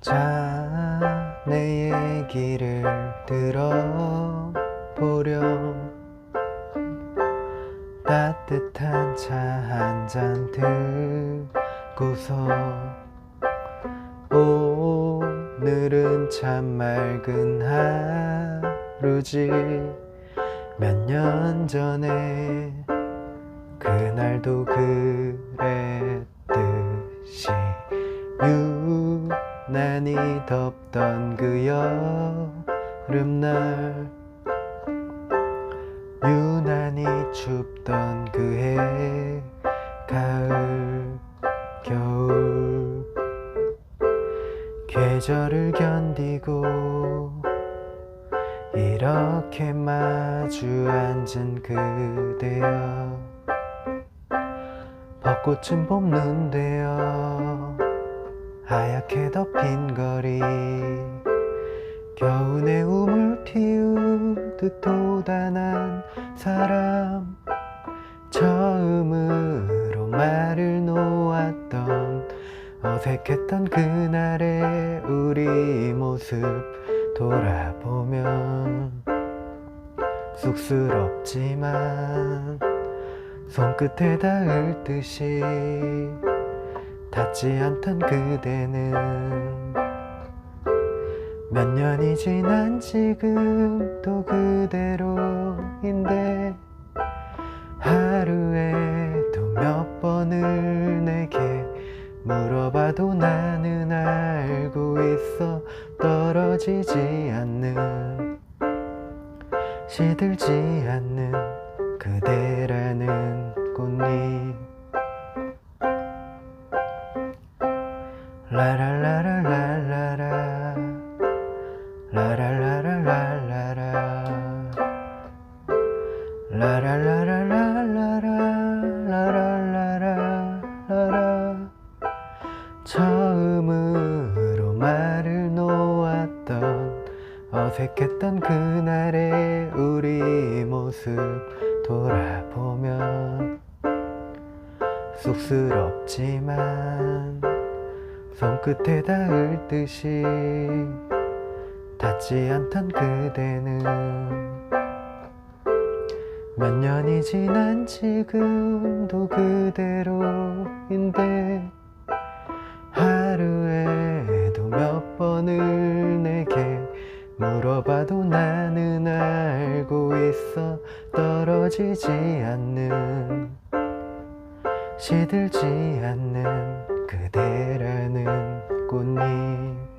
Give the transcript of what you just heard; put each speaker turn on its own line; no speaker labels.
자, 내 얘기를 들어보려 따뜻한 차 한 잔 들고서 오늘은 참 맑은 하루지. 몇 년 전에 그날도 그랬 난히 덥던 그 여름날 유난히 춥던 그 해 가을 겨울. 계절을 견디고 이렇게 마주 앉은 그대여. 벚꽃은 봄눈대요 하얗게 덮인 거리. 겨우내 우물 틔우듯 도단한 사람. 처음으로 말을 놓았던 어색했던 그날의 우리 모습 돌아보면 쑥스럽지만 손끝에 닿을 듯이 닿지 않던 그대는 몇 년이 지난 지금 또 그대로인데 하루에도 몇 번을 내게 물어봐도 나는 알고 있어 떨어지지 않는 시들지 않는 그대라는 처음으로 말을 놓았던 어색했던 그날의 우리 모습 돌아보면 쑥스럽지만 손끝에 닿을 듯이 닿지 않던 그대는 몇 년이 지난 지금도 그대로인데 하루에도 몇 번을 내게 물어봐도 나는 알고 있어 떨어지지 않는 시들지 않는 그대라는 꽃잎